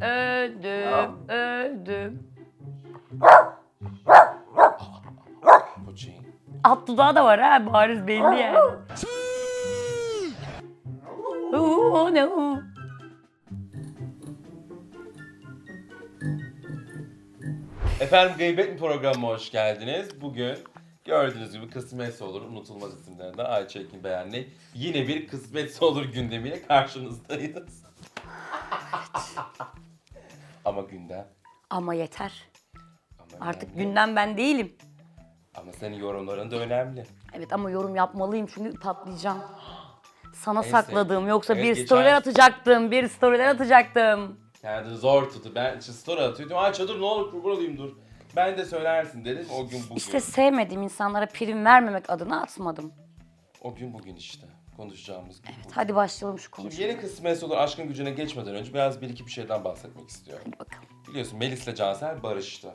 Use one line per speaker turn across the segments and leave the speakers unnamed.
Öldüm, öldüm. Alt dudağı da var ha, bariz belli yani. Oo, no.
Efendim Gıybet mi programıma hoş geldiniz. Bugün gördüğünüz gibi kısmetse olur unutulmaz isimlerinden Ayça Ekin Beğenli. Yine bir kısmetse olur gündemiyle karşınızdayız. Ama gündem.
Ama yeter.
Ama
Artık
önemli.
günden ben değilim.
Ama senin yorumların da önemli.
Evet ama yorum yapmalıyım çünkü patlayacağım. Sana
Neyse.
sakladığım yoksa
Evet,
bir
geçen-
storyler atacaktım, bir storyler atacaktım.
Kendini zor tutu. Ben işte story atıyordum. Ayça dur ne olur kurban olayım dur. Ben de söylersin dedim. O gün bugün.
İşte sevmediğim insanlara prim vermemek adına atmadım.
O gün bugün işte. Konuşacağımız gün bugün.
Hadi başlayalım şu
Şimdi
konuşmaya.
yeni kısmetse olur aşkın gücüne geçmeden önce biraz bir iki bir şeyden bahsetmek istiyorum.
Hadi bakalım.
Biliyorsun Melis'le Cansel barıştı.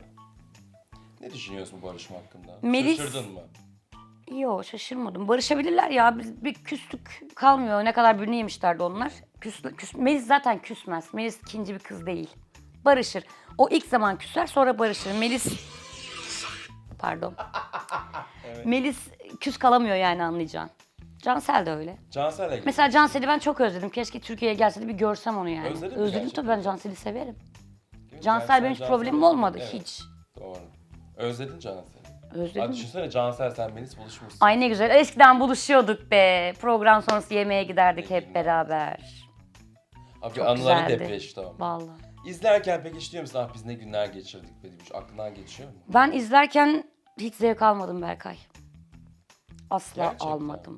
Ne düşünüyorsun bu barışma hakkında?
Melis-
Şaşırdın mı?
Yo şaşırmadım. Barışabilirler ya. Biz bir küslük kalmıyor. Ne kadar birini yemişlerdi onlar. Küs, küs, Melis zaten küsmez. Melis ikinci bir kız değil. Barışır. O ilk zaman küser sonra barışır. Melis... Pardon. Melis küs kalamıyor yani anlayacağın. Cansel de öyle.
Cansel'le ilgili.
Mesela Cansel'i ben çok özledim. Keşke Türkiye'ye gelseydi bir görsem onu yani.
Özledin mi
Özledim
gerçekten?
tabii ben Cansel'i severim. Cansel
Cansel,
benim hiç
Cansel.
problemim olmadı.
Evet,
Hiç.
Doğru. Özledin Cansel'i.
Özledim.
düşünsene Cansel sen Melis buluşmuşsun.
Ay ne güzel. Eskiden buluşuyorduk be. Program sonrası yemeğe giderdik hep beraber.
Abi
çok
anıları
güzeldi.
depreşti ama.
Vallahi.
İzlerken peki hiç diyor musun ah biz ne günler geçirdik be demiş. Aklından geçiyor mu?
Ben izlerken hiç zevk almadım Berkay. Asla
Gerçekten.
almadım.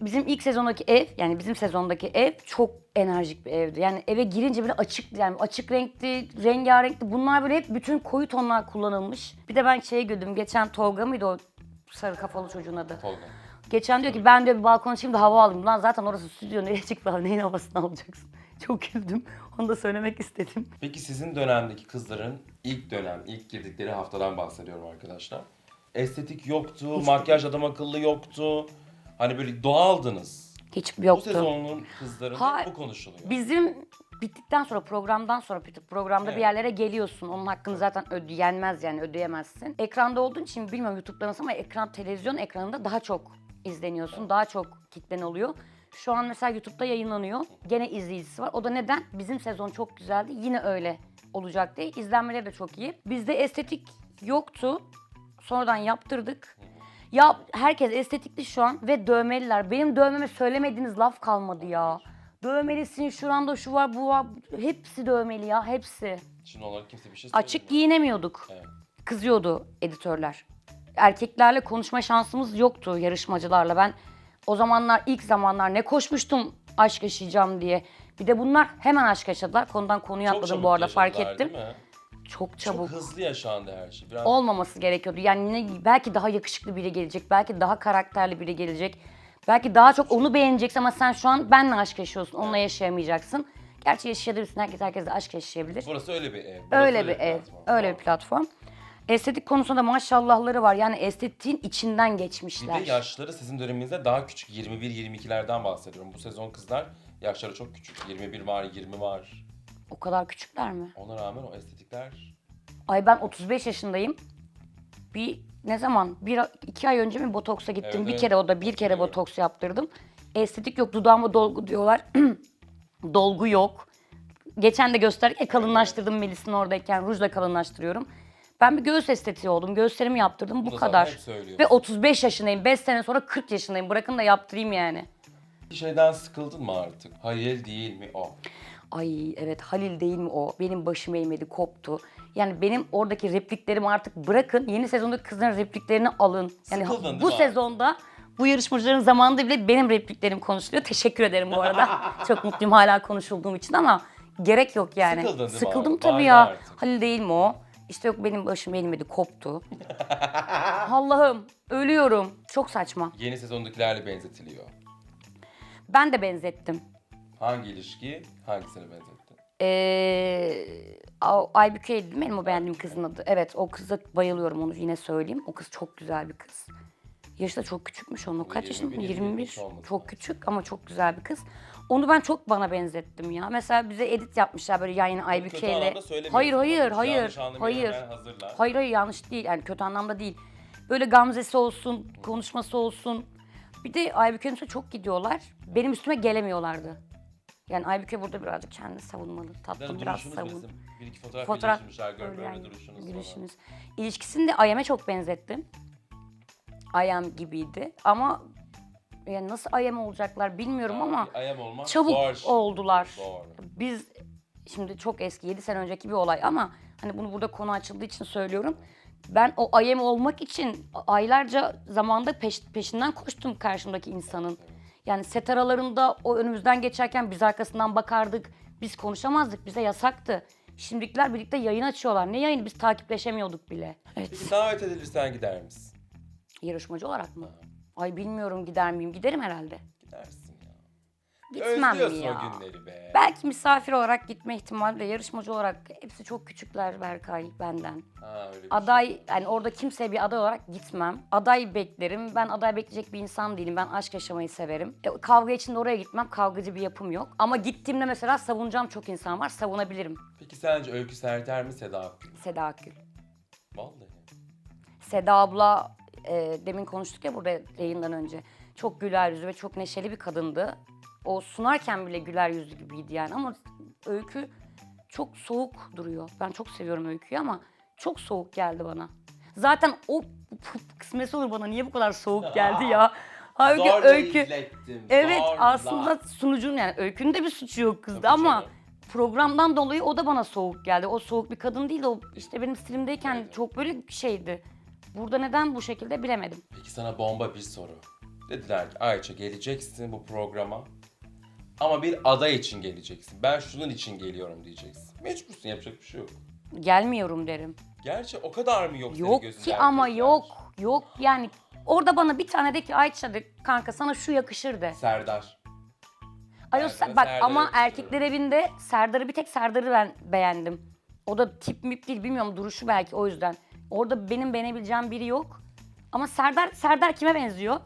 Bizim ilk sezondaki ev, yani bizim sezondaki ev çok enerjik bir evdi. Yani eve girince böyle açık, yani açık renkli, rengarenkli. Bunlar böyle hep bütün koyu tonlar kullanılmış. Bir de ben şeye güldüm. Geçen Tolga mıydı o sarı kafalı çocuğun adı?
Tolga.
Geçen diyor ki ben diyor bir balkona çıkayım da hava alayım. Lan zaten orası stüdyo nereye çık falan neyin havasını alacaksın? Çok güldüm. Onu da söylemek istedim.
Peki sizin dönemdeki kızların ilk dönem, ilk girdikleri haftadan bahsediyorum arkadaşlar. Estetik yoktu, makyaj adam akıllı yoktu. Hani böyle doğaldınız.
Hiç
Bu
yoktu.
sezonun kızlarında
Hayır.
bu konuşuluyor.
Bizim bittikten sonra programdan sonra bitik programda
Evet.
bir yerlere geliyorsun. Onun hakkını zaten ödeyenmez yani ödeyemezsin. Ekranda olduğun için bilmiyorum YouTube'da nasıl ama ekran televizyon ekranında daha çok izleniyorsun. Daha çok kitlen oluyor. Şu an mesela YouTube'da yayınlanıyor. Gene izleyicisi var. O da neden? Bizim sezon çok güzeldi. Yine öyle olacak diye. İzlenmeleri de çok iyi. Bizde estetik yoktu. Sonradan yaptırdık. Ya herkes estetikli şu an ve dövmeliler. Benim dövmeme söylemediğiniz laf kalmadı ya. Dövmelisin, şuranda şu var, bu var. Hepsi dövmeli ya, hepsi.
Şimdi onlara kimse bir şey
Açık
söylemiyor.
giyinemiyorduk.
Evet.
Kızıyordu editörler. Erkeklerle konuşma şansımız yoktu yarışmacılarla. Ben o zamanlar ilk zamanlar ne koşmuştum aşk yaşayacağım diye. Bir de bunlar hemen aşk yaşadılar. Konudan konuyu
Çok
atladım
çabuk
bu arada fark
yaşadılar,
ettim.
değil mi?
Çok çabuk.
Çok hızlı yaşandı her şey. Biraz
olmaması gerekiyordu. Yani ne- belki daha yakışıklı biri gelecek, belki daha karakterli biri gelecek. Belki daha çok onu beğeneceksin ama sen şu an benle aşk yaşıyorsun, onunla yaşayamayacaksın. Gerçi yaşayabilirsin, herkes herkesle aşk yaşayabilir.
Burası öyle bir ev. Burası
Öyle bir ev,
platform.
öyle bir platform. Estetik konusunda maşallahları var. Yani estetiğin içinden
Bir
geçmişler.
de yaşları sizin döneminizde daha küçük. 21-22'lerden bahsediyorum. Bu sezon kızlar yaşları çok küçük. 21 var, 20 var.
O kadar küçükler mi?
Ona rağmen o estetikler
Ay ben 35 yaşındayım. Bir ne zaman? Bir, iki ay önce mi botoksa gittim.
Evet,
bir
evet.
kere o da bir kere
Hatırlıyorum.
botoks yaptırdım. Estetik yok. Dudağıma dolgu diyorlar. dolgu yok. Geçen de gösterdik. ya, kalınlaştırdım Melis'in oradayken. Rujla kalınlaştırıyorum. Ben bir göğüs estetiği oldum. Göğüslerimi yaptırdım. Bu
Bunu zaten
kadar.
hep söylüyoruz.
Ve 35 yaşındayım. 5 sene sonra 40 yaşındayım. Bırakın da yaptırayım yani.
Bir şeyden sıkıldın mı artık? Hayır değil mi o?
Ay evet Halil değil mi o? Benim başım eğmedi koptu. Yani benim oradaki repliklerimi artık bırakın. Yeni sezondaki kızların repliklerini alın. Yani
Sıkıldın değil
bu
mi
sezonda bu yarışmacıların zamanında bile benim repliklerim konuşuluyor. Teşekkür ederim bu arada. Çok mutluyum hala konuşulduğum için ama gerek yok yani.
Sıkıldın değil mi
Sıkıldım
abi?
tabii
Vardı
ya.
artık.
Halil değil mi o? İşte yok benim başım eğmedi koptu. Allah'ım ölüyorum. Çok saçma.
Yeni sezondakilerle benzetiliyor.
Ben de benzettim.
Hangi ilişki hangisine benzettin?
Ee, Ay- Aybüke'ydi değil mi benim o beğendiğim kızın adı? Evet o kıza bayılıyorum onu yine söyleyeyim. O kız çok güzel bir kız. Yaşı da çok küçükmüş onun. Kaç yaşında?
21,
21.
23 olması
Çok küçük ama çok güzel bir kız. Onu ben çok bana benzettim ya. Mesela bize edit yapmışlar böyle yan yana Aybüke
Kötü
ile.
anlamda söylemiyorsun
Hayır hayır hayır.
yanlış anlamayın,
Hayır.
hemen hazırlar.
Hayır hayır yanlış değil. Yani kötü anlamda değil. Böyle gamzesi olsun, konuşması olsun. Bir de Aybüke'nin üstüne çok gidiyorlar. Benim üstüme gelemiyorlardı. Yani Aybüke burada birazcık kendini savunmalı. Tatlım
Yani
biraz
duruşunuz
savun.
bizim. Bir iki fotoğraf,
Fotoğraf
paylaşmışlar. Gör
öyle
böyle
yani,
duruşunuz,
gülüşünüz. İlişkisini de Ayem'e çok benzettim. Ayem gibiydi ama yani nasıl Ayem olacaklar bilmiyorum
falan.
ama
ayam olmak
çabuk
zor
oldular.
Zor.
Biz şimdi çok eski 7 sene önceki bir olay ama hani bunu burada konu açıldığı için söylüyorum. Ben o ayem olmak için aylarca zamanda peş, peşinden koştum karşımdaki insanın. Yani set aralarında o önümüzden geçerken biz arkasından bakardık. Biz konuşamazdık. Bize yasaktı. Şimdikiler birlikte yayın açıyorlar. Ne yayını? Biz takipleşemiyorduk bile. Evet.
Peki davet edilirsen gider misin?
Yarışmacı olarak mı? Ay bilmiyorum gider miyim? Giderim herhalde.
Gidersin.
Gitmem
Özlüyorsun
ya.
o günleri be.
Belki misafir olarak gitme ihtimali de yarışmacı olarak hepsi çok küçükler Berkay benden.
Ha, öyle bir
Aday
şey.
yani orada kimseye bir aday olarak gitmem. Aday beklerim. Ben aday bekleyecek bir insan değilim. Ben aşk yaşamayı severim. E, kavga için de oraya gitmem. Kavgacı bir yapım yok. Ama gittiğimde mesela savunacağım çok insan var. Savunabilirim.
Peki sence Öykü Serter mi Seda Akgül? mü?
Seda Akgül.
Vallahi.
Seda abla e, demin konuştuk ya burada yayından önce. Çok güler yüzlü ve çok neşeli bir kadındı. O sunarken bile güler yüzlü gibiydi yani ama Öykü çok soğuk duruyor. Ben çok seviyorum Öykü'yü ama çok soğuk geldi bana. Zaten o kısmetse olur bana niye bu kadar soğuk geldi ya? Halbuki
Zorla
Öykü
izlettim,
Evet
zorla.
aslında sunucunun yani Öykü'nün de bir suçu yok kızdı
Tabii
ama
canım.
programdan dolayı o da bana soğuk geldi. O soğuk bir kadın değil o işte benim stilimdeyken
Evet.
çok böyle şeydi. Burada neden bu şekilde bilemedim.
Peki sana bomba bir soru. Dediler ki Ayça geleceksin bu programa. Ama bir aday için geleceksin. Ben şunun için geliyorum diyeceksin. Mecbursun yapacak bir şey yok.
Gelmiyorum derim.
Gerçi o kadar mı yok senin
Yok
gözünde
ki ama
erkekler?
yok. Yok yani orada bana bir tane de ki Ayça de kanka sana şu yakışır de.
Serdar.
Ay o
Ben
se- bak
Serdar'ı
ama
yakıştırıyorum.
erkekler evinde Serdar'ı bir tek Serdar'ı ben beğendim. O da tip mip değil bilmiyorum duruşu belki o yüzden. Orada benim beğenebileceğim biri yok. Ama Serdar Serdar kime benziyor?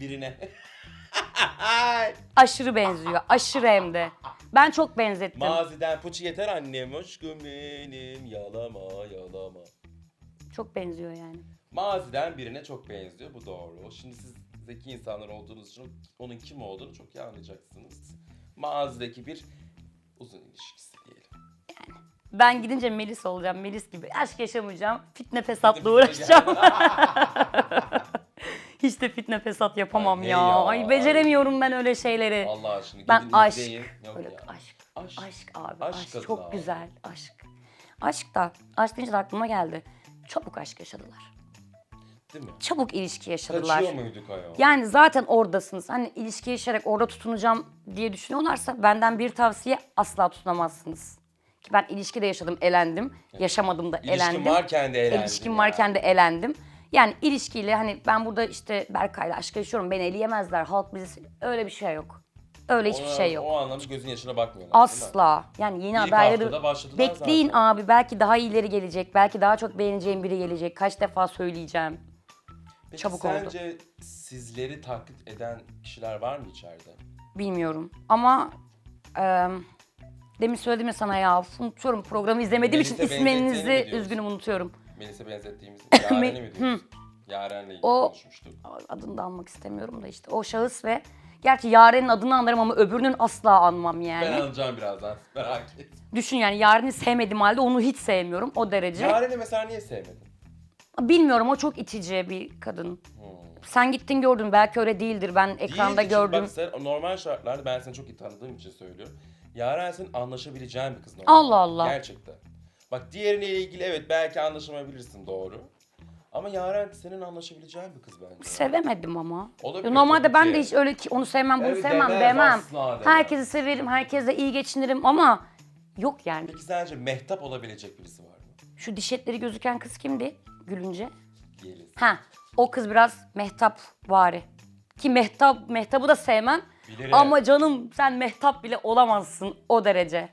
Birine.
Aşırı benziyor. Aşırı hem de. Ben çok benzettim.
Maziden puçu yeter annem aşkım benim yalama yalama.
çok benziyor yani.
Maziden birine çok benziyor bu doğru. Şimdi siz zeki insanlar olduğunuz için onun kim olduğunu çok iyi anlayacaksınız. Mazideki bir uzun ilişkisi diyelim.
Ben gidince Melis olacağım. Melis gibi. Aşk yaşamayacağım. Fitne fesatla uğraşacağım. Hiç de fitne fesat yapamam
Ay,
ya.
ya.
Ay beceremiyorum ben öyle şeyleri.
Allah aşkına
ben
gidin
aşk.
izleyin. Yok
Öyle
ya.
aşk.
Aşk.
Aşk abi.
Aşk
Aşk,
kadın
çok güzel. Aşk. Aşk da. Aşk deyince de aklıma geldi. Çabuk aşk yaşadılar.
Değil mi?
Çabuk ilişki yaşadılar.
Kaçıyor muyduk ayol?
Yani zaten oradasınız. Hani ilişki yaşayarak orada tutunacağım diye düşünüyorlarsa benden bir tavsiye asla tutunamazsınız. Ki ben ilişkide yaşadım, elendim. Yaşamadım da elendim.
İlişkin varken de eğlendin
İlişkim varken de elendim. Yani ilişkiyle hani ben burada işte Berkay'la aşk yaşıyorum, beni eleyemezler, halk bizi... Öyle bir şey yok. Öyle hiçbir
Ona-
şey yok.
O anlamda gözün yaşına bakmıyorlar değil mi?
Asla. Yani yeni
İlk
adayları
başladılar
bekleyin
zaten.
abi. Belki daha iyileri gelecek. Belki daha çok beğeneceğim biri gelecek. Kaç defa söyleyeceğim.
Peki
Çabuk oldu.
sence sizleri taklit eden kişiler var mı içeride?
Bilmiyorum. Ama e, demin söyledim ya sana ya. Unutuyorum programı izlemediğim için
Melis'e benzettiğini mi
isminizi
diyorsun?
üzgünüm unutuyorum.
Melis'e benzettiğimiz Yaren'i mi diyorsun? Yaren'le ilgili
O-
konuşmuştuk.
Adını da almak istemiyorum da işte. O şahıs ve gerçi Yaren'in adını anlarım ama öbürünün asla anmam yani.
Ben alacağım birazdan merak et.
Düşün yani Yaren'i sevmediğim halde onu hiç sevmiyorum o derece.
Yaren'i mesela niye sevmedin?
Bilmiyorum o çok itici bir kadın.
Hmm.
Sen gittin gördün belki öyle değildir. Ben ekranda
Değildi çünkü
gördüm.
Bak sen normal şartlarda ben seni çok iyi tanıdığım için söylüyorum. Yaren senin anlaşabileceğin bir kız normalde.
Allah Allah.
Gerçekten. Bak diğerine ilgili evet belki anlaşamayabilirsin doğru. Ama Yaren senin anlaşabileceğin bir kız bence.
Sevemedim ama.
Olabilir,
Ya Normalde ben
ki.
de hiç öyle ki onu sevmem bunu
Evet,
sevmem
demez,
demem.
asla demez.
Herkesi severim, herkesle iyi geçinirim ama yok yani.
Peki sence mehtap olabilecek birisi var mı?
Şu diş etleri gözüken kız kimdi gülünce?
Yeliz.
Ha, o kız biraz mehtap vari. Ki mehtap, mehtabı da sevmem.
Bilirim.
Ama canım sen mehtap bile olamazsın o derece.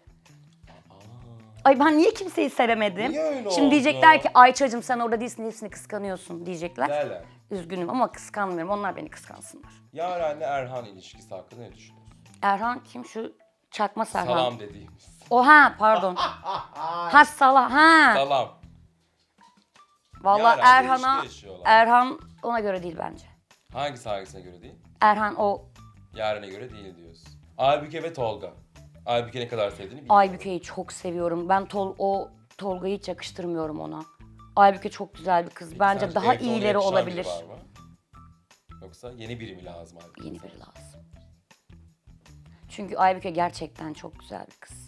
Ay ben niye kimseyi sevemedim?
Niye öyle
Şimdi
oldu?
diyecekler ki Ayça'cım sen orada değilsin hepsini kıskanıyorsun diyecekler.
Derler.
Üzgünüm ama kıskanmıyorum. Onlar beni kıskansınlar.
Yaren'le Erhan ilişkisi hakkında ne düşünüyorsun?
Erhan kim şu çakma Serhan?
Salam dediğimiz.
O ha pardon. ha Salah ha.
Salam.
Vallahi
Yaren
Erhan'a
ilişki yaşıyorlar.
Erhan ona göre değil bence.
Hangisi hangisine göre değil?
Erhan o
Yarına göre değil diyorsun. Aybüke ve Tolga. Aybüke ne kadar sevdiğini biliyorum.
Aybüke'yi çok seviyorum. Ben Tol o Tolga'yı hiç yakıştırmıyorum ona. Aybüke çok güzel bir kız.
Peki
Bence
sence
daha
evde ona
iyileri
yakışan
olabilir.
var mı? Yoksa yeni biri mi lazım Aybüke?
Yeni biri lazım. Çünkü Aybüke gerçekten çok güzel bir kız.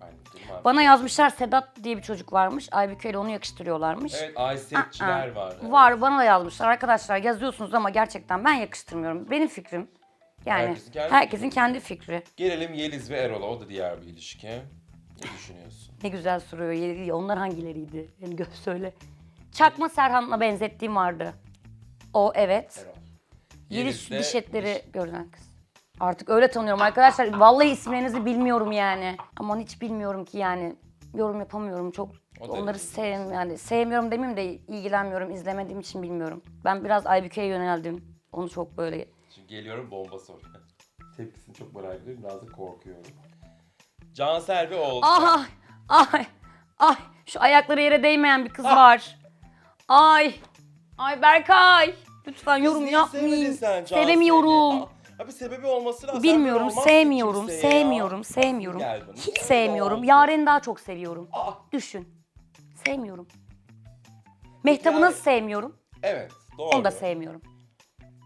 Aynen, değil mi abi?
Bana yazmışlar Sedat diye bir çocuk varmış. Aybüke ile onu yakıştırıyorlarmış.
Evet Aysetçiler
Aa,
var. evet.
Var bana da yazmışlar. Arkadaşlar yazıyorsunuz ama gerçekten ben yakıştırmıyorum. Benim fikrim. Yani
Herkesin kendi
herkesin
fikri.
kendi fikri.
Gelelim Yeliz ve Erol'a. O da diğer bir ilişki. Ne düşünüyorsun?
Ne güzel soruyor. Yeri- Onlar hangileriydi? Yani gö söyle. Çakma Serhan'la benzettiğim vardı. O evet.
Erol.
Yeliz
Yeliz de
diş etleri görünen kız. Artık öyle tanıyorum arkadaşlar. Vallahi isimlerinizi bilmiyorum yani. Aman hiç bilmiyorum ki yani. Yorum yapamıyorum çok.
O da
Onları
bizim
sev yani sevmiyorum demeyeyim de ilgilenmiyorum, izlemediğim için bilmiyorum. Ben biraz Aybüke'ye yöneldim. Onu çok böyle
Şimdi geliyorum bomba soru. Tepkisini çok merak ediyorum. Biraz da korkuyorum. Cansel ve Oğuzhan.
Ay, ay, ay. Şu ayakları yere değmeyen bir kız var. Ay, ay Berkay. Lütfen yorum
Niye
yapmayın.
sevmedin sen Cansel'i?
Sevemiyorum.
Aa, Abi sebebi olması lazım.
Bilmiyorum,
Sen böyle
sevmiyorum,
olmazsın kimseye ya.
sevmiyorum, sevmiyorum.
Gel bana.
Hiç
Sen
sevmiyorum. Yaren'i daha çok seviyorum.
Aa,
Düşün. Sevmiyorum. Mehtap'ı
Yani-
nasıl sevmiyorum?
evet doğru.
Onu da sevmiyorum.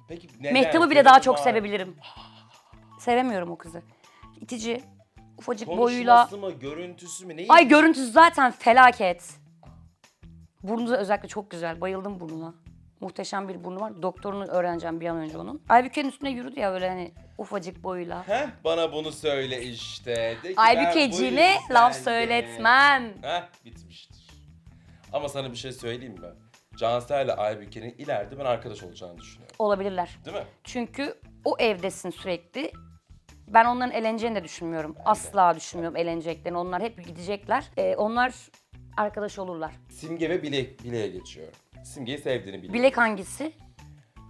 Peki neden?
Mehtap'ı bile daha çok sevebilirim. Sevemiyorum o kızı. İtici, ufacık boyuyla.
Konuşması mı, görüntüsü mü? Neyi?
Ay görüntüsü zaten felaket. Burnu da özellikle çok güzel. Bayıldım burnuna. Muhteşem bir burnu var. Doktorunu öğreneceğim bir an önce onun. Aybüke'nin üstüne yürüdü ya öyle hani ufacık boyuyla.
Heh, bana bunu söyle işte. De ki bu
laf söyletmem.
Heh, bitmiştir. Ama sana bir şey söyleyeyim mi? Cansel ile Aybüke'nin ileride ben arkadaş olacağını düşünüyorum.
Olabilirler.
Değil mi?
Çünkü o evdesin sürekli. Ben onların eğleneceğini de düşünmüyorum. Asla düşünmüyorum eğleneceklerini. Onlar hep gidecekler. Ee, onlar arkadaş olurlar.
Simge ve Bilek, Bilek'e geçiyorum. Simge'yi sevdiğini biliyorum.
Bilek hangisi?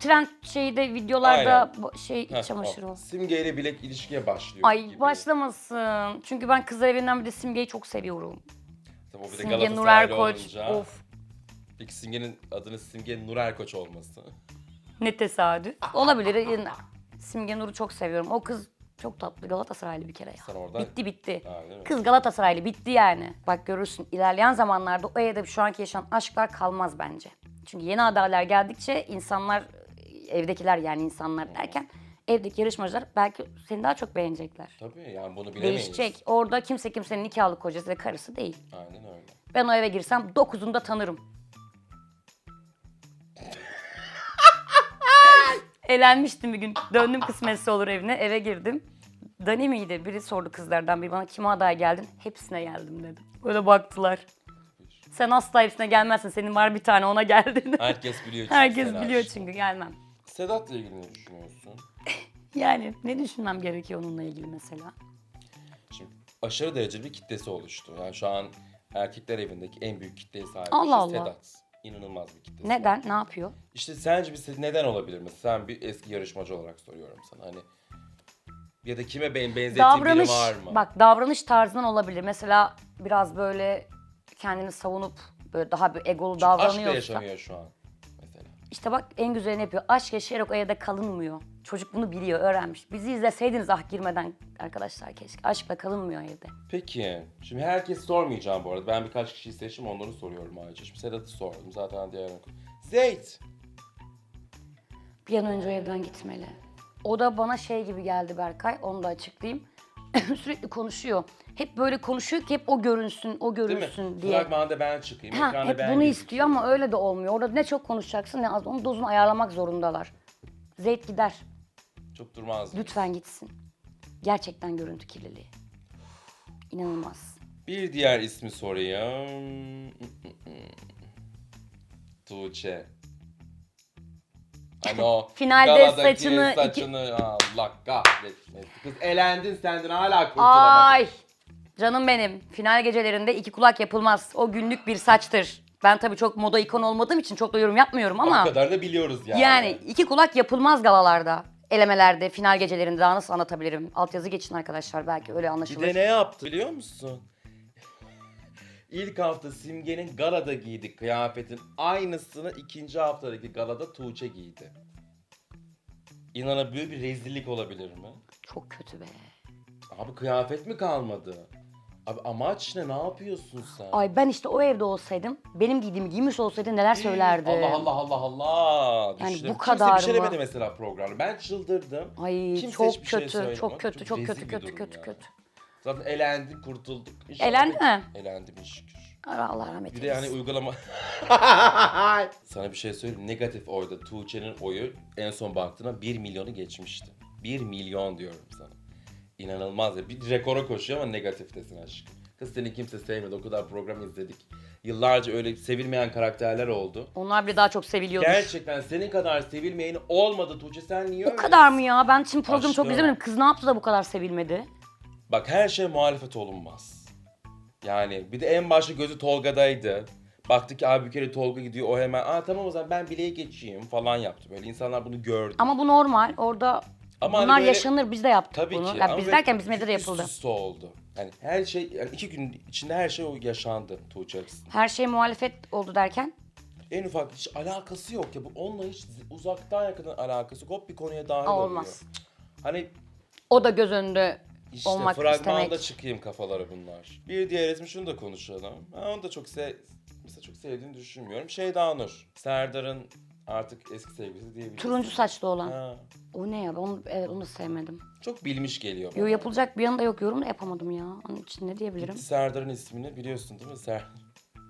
Trend şeyde videolarda
Aynen.
bu- şey
Heh,
çamaşırı.
o.
o.
Simge ile Bilek ilişkiye başlıyor
Ay
gibi.
başlamasın. Çünkü ben kızlar evinden bir de Simge'yi çok seviyorum.
Tabii o bir de
Simge Nur
Galatasaraylı
Erkoç.
olunca.
Of
Peki Simge'nin adını Simge Nur Erkoç olması.
ne tesadüf. Olabilir. Yani Simge Nur'u çok seviyorum. O kız çok tatlı Galatasaraylı bir kere ya.
Sen oradan-
Bitti bitti.
Ha, değil mi?
Kız Galatasaraylı bitti yani. Bak görürsün ilerleyen zamanlarda o evde şu anki yaşanan aşklar kalmaz bence. Çünkü yeni adaylar geldikçe insanlar, evdekiler yani insanlar derken evdeki yarışmacılar belki seni daha çok beğenecekler.
Tabii yani bunu bilemeyiz.
Değişecek. Orada kimse kimsenin nikahlı kocası ve karısı değil.
Aynen öyle.
Ben o eve girsem dokuzunu da tanırım. Elenmiştim bir gün. Döndüm kısmetse olur evine. Eve girdim. Dani miydi? Biri sordu kızlardan biri bana kime aday geldin? Hepsine geldim dedim. Böyle baktılar. Sen asla hepsine gelmezsin. Senin var bir tane ona geldin.
Herkes biliyor çünkü
Herkes biliyor
aşık.
çünkü gelmem.
Sedat'la ilgili ne düşünüyorsun?
Yani ne düşünmem gerekiyor onunla ilgili mesela?
Şimdi aşırı dereceli bir kitlesi oluştu. Yani şu an erkekler evindeki en büyük kitleye sahip
Allah
kişi
Allah.
Sedat. İnanılmaz bir kitlesi.
Neden? Ne yapıyor?
İşte sence bir se- neden olabilir mi? Sen bir eski yarışmacı olarak soruyorum sana. Hani ya da kime ben benzettiğin
davranış,
biri var mı?
bak davranış tarzından olabilir. Mesela biraz böyle kendini savunup böyle daha bir egolu
Çünkü aşk da
davranıyorsa.
yaşamıyor şu an mesela.
İşte bak en güzelini yapıyor. Aşk yaşayarak o evde kalınmıyor. Çocuk bunu biliyor, öğrenmiş. Bizi izleseydiniz ah girmeden arkadaşlar keşke. Aşkla kalınmıyor evde.
Peki, şimdi herkes sormayacağım bu arada. Ben birkaç kişiyi seçtim, onları soruyorum ayrıca. Şimdi Sedat'ı sordum, zaten diğer Zeyt.
Bir an önce o evden gitmeli. O da bana şey gibi geldi Berkay, onu da açıklayayım. Sürekli konuşuyor. Hep böyle konuşuyor ki hep o görünsün, o
Değil mi?
görünsün diye.
Fragmanda ben çıkayım,
Ha,
ekranda
hep
ben
bunu
gözükeyim.
istiyor ama öyle de olmuyor. Orada ne çok konuşacaksın ne az. Onun dozunu ayarlamak zorundalar. Zeyt gider.
Çok durmaz.
Lütfen gitsin. Gerçekten görüntü kirliliği. İnanılmaz.
Bir diğer ismi sorayım. Tuğçe. Hani o
Finalde
galadaki
saçını iki-
saçını Allah kahretmesin. Kız elendin senden hala kurtulamadın.
Ay! Canım benim. Final gecelerinde iki kulak yapılmaz. O günlük bir saçtır. Ben tabii çok moda ikon olmadığım için çok da yorum yapmıyorum
O
ama
kadar da biliyoruz yani.
yani iki kulak yapılmaz galalarda. Elemelerde, final gecelerinde daha nasıl anlatabilirim? Altyazı geçin arkadaşlar belki öyle
Bir
anlaşılır.
de ne yaptı biliyor musun? İlk hafta Simge'nin galada giydik kıyafetin aynısını ikinci haftadaki galada Tuğçe giydi. İnanabiliyor bir rezillik olabilir mi?
Çok kötü be.
Abi kıyafet mi kalmadı? Abi amaç ne? Ne yapıyorsun sen?
Ay ben işte o evde olsaydım, benim giydiğimi giymiş olsaydı neler söylerdim.
Allah Allah Allah Allah.
Yani
Düşünün.
bu kadar
Kimse bir şey
mı?
demedi mesela programda. Ben çıldırdım.
Ay
Kimse
çok
hiçbir şey
kötü,
söylemedi.
çok kötü,
Çok rezil
kötü,
bir
kötü,
durum
kötü, kötü.
Zaten elendik, kurtulduk. İnşallah
Elendi mi?
Elendim şükür.
Allah rahmet
Bir de hani uygulama... Sana bir şey söyleyeyim. Negatif oyda Tuğçe'nin oyu en son baktığına 1 milyonu geçmişti. 1 milyon diyorum sana. İnanılmaz ya. Bir rekora koşuyor ama negatiftesin aşkım. Kız seni kimse sevmedi. O kadar program izledik. Yıllarca öyle sevilmeyen karakterler oldu.
Onlar bile daha çok seviliyordur.
Gerçekten senin kadar sevilmeyeni olmadı Tuğçe. Sen niye
Bu
öyle?
kadar mı ya? Ben şimdi programı çok
Aşkım.
izlemedim. Kız ne yaptı da bu kadar sevilmedi?
Bak her şey muhalefet olunmaz. Yani bir de en başta gözü Tolga'daydı. Baktı ki abi bir kere Tolga gidiyor o hemen aa tamam o zaman ben bileğe geçeyim falan yaptı. Böyle insanlar bunu gördü.
Ama bu normal. Orada
Ama hani
bunlar
böyle-
yaşanır. Biz de yaptık
Tabii
bunu.
ki.
Ya
ama
biz
böyle
derken bizim evde de
üst
yapıldı.
üste oldu. Yani her şey yani iki gün içinde her şey o yaşandı Tuğçe açısından.
Her şey muhalefet oldu derken.
En ufak hiç alakası yok ya bu onunla hiç uzaktan yakından alakası yok. Hop bir konuya dahil oluyor.
olmaz.
Hani
O da göz önünde
İşte
olmak
fragmanda
istemek.
çıkayım kafaları bunlar. Bir diğer ismi şunu da konuşalım. Ha, onu da çok sev mesela çok sevdiğini düşünmüyorum. Şeyda Nur. Serdar'ın artık eski sevgilisi diyebiliriz.
Turuncu saçlı olan.
Ha,
O ne ya? Onu, evet, onu da sevmedim.
çok bilmiş geliyor bana.
Yo yapılacak bir yanında yok. Yorum da yapamadım ya. Onun için ne diyebilirim?
Serdar'ın ismini biliyorsun değil mi? Ser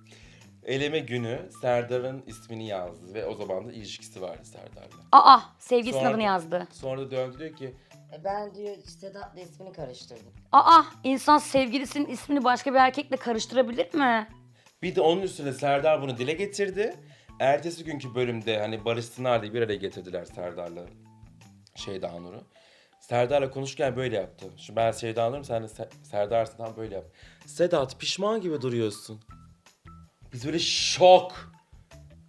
Eleme günü Serdar'ın ismini yazdı ve o zaman da ilişkisi vardı Serdar'la.
Aa sevgilisinin
Sonra-
adını yazdı.
Sonra da döndü diyor ki
E Ben diyor Sedat'la ismini karıştırdım.
Aa insan sevgilisinin ismini başka bir erkekle karıştırabilir mi?
Bir de onun üstüne Serdar bunu dile getirdi. Ertesi günkü bölümde hani barışsınlar diye bir araya getirdiler Serdar'la Şeyda Nur'u. Serdar'la konuşurken böyle yaptı. Şimdi ben Şeyda Nur'um sen de Se- Serdar'sın tam böyle yap. Sedat pişman gibi duruyorsun. Biz böyle şok.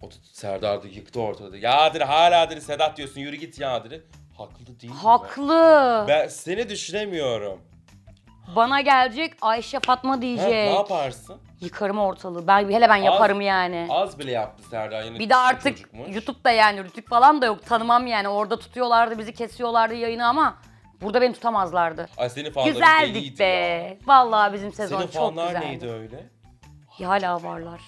O da Serdar da yıktı ortada. Ya dedi hala dedi Sedat diyorsun yürü git ya dedi. Haklı değil mi?
Haklı.
Ben seni düşünemiyorum.
Bana gelecek Ayşe Fatma
Ha,
diyecek.
ne yaparsın?
Yıkarım ortalığı. Ben hele ben yaparım yani.
Az bile yaptı Serdar. Yine
Bir de artık
çocukmuş.
YouTube'da yani Rütük falan da yok. Tanımam yani. Orada tutuyorlardı bizi kesiyorlardı yayını ama burada beni tutamazlardı.
Ay senin fanların
Güzeldik be.
ya.
Vallahi bizim sezon
Senin
çok
fanlar
güzeldi.
neydi öyle?
Ya hala varlar.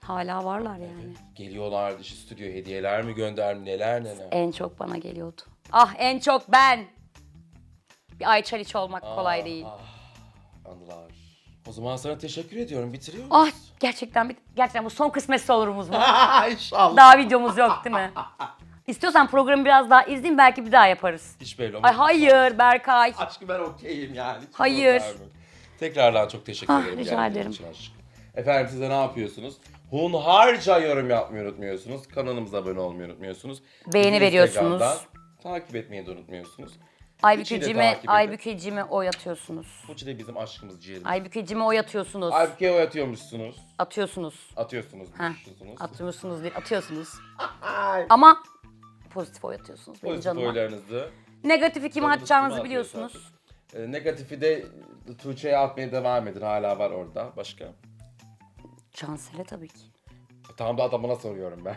Hala varlar yani.
Geliyorlardı işte stüdyo hediyeler mi gönder neler neler.
En çok bana geliyordu. Ah en çok ben. Bir Ayça Liç olmak kolay
Ah,
değil.
Ah, anılar. O zaman sana teşekkür ediyorum. Bitiriyor
Ah gerçekten bir, gerçekten bu son kısmetse olurumuz mu?
İnşallah.
daha videomuz yok değil mi? İstiyorsan programı biraz daha izleyin belki bir daha yaparız.
Hiç belli olmaz.
Ay hayır Berkay.
Aşkım ben okeyim yani. Hiç
Hayır.
problem yok. Tekrardan çok teşekkür
Ah,
ederim.
rica
geldiğiniz
ederim.
için aşkım. Efendim size ne yapıyorsunuz? Hunharca yorum yapmayı unutmuyorsunuz. Kanalımıza abone olmayı unutmuyorsunuz.
Beğeni
Bizi
veriyorsunuz.
Instagram'dan Takip etmeyi de unutmuyorsunuz.
Aybükeciğime,
takip edin.
Aybükeciğime oy atıyorsunuz.
Bu da bizim aşkımız ciğerimiz.
Aybükeciğime oy atıyorsunuz.
Aybüke'ye oy atıyormuşsunuz.
Atıyorsunuz.
Atıyorsunuz.
Heh, atıyorsunuz değil, atıyorsunuz. Ama pozitif oy atıyorsunuz benim
Pozitif
canıma.
oylarınızı.
Negatifi kime
Canınız
atacağınızı
kime
biliyorsunuz.
atıyorsa E, negatifi de Tuğçe'ye atmaya devam edin. Hala var orada. Başka?
Cansel'e tabii ki.
E, Tam da adamına soruyorum ben.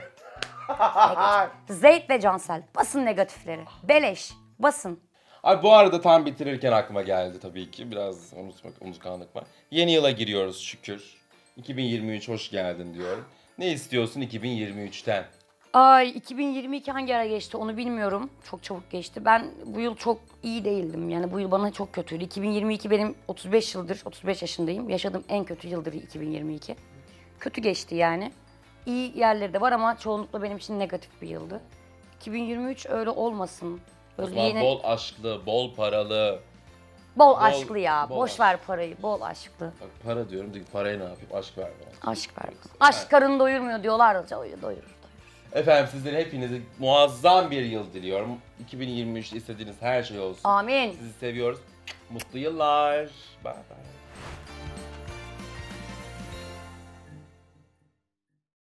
Zeyt ve Cansel basın negatifleri. Beleş basın.
Abi bu arada tam bitirirken aklıma geldi tabii ki. Biraz unutmak, unutkanlık var. Yeni yıla giriyoruz şükür. 2023 hoş geldin diyorum. Ne istiyorsun 2023'ten?
Ay 2022 hangi ara geçti onu bilmiyorum. Çok çabuk geçti. Ben bu yıl çok iyi değildim. Yani bu yıl bana çok kötüydü. 2022 benim 35 yıldır, 35 yaşındayım. Yaşadığım en kötü yıldır 2022. Kötü geçti yani. İyi yerleri de var ama çoğunlukla benim için negatif bir yıldı. 2023 öyle olmasın.
O
Böyle
zaman
yeni-
bol aşklı, bol paralı.
bol aşklı ya.
bol
Boş
aşk.
ver parayı. Bol aşklı.
Bak para diyorum. Diyor, parayı ne yapayım? Aşk ver bana.
Aşk ver bana. Aşk karını doyurmuyor diyorlar da doyurur. doyurur.
Efendim sizlere hepinize muazzam bir yıl diliyorum. 2023'te istediğiniz her şey olsun.
Amin.
Sizi seviyoruz. Mutlu yıllar. Bye bye.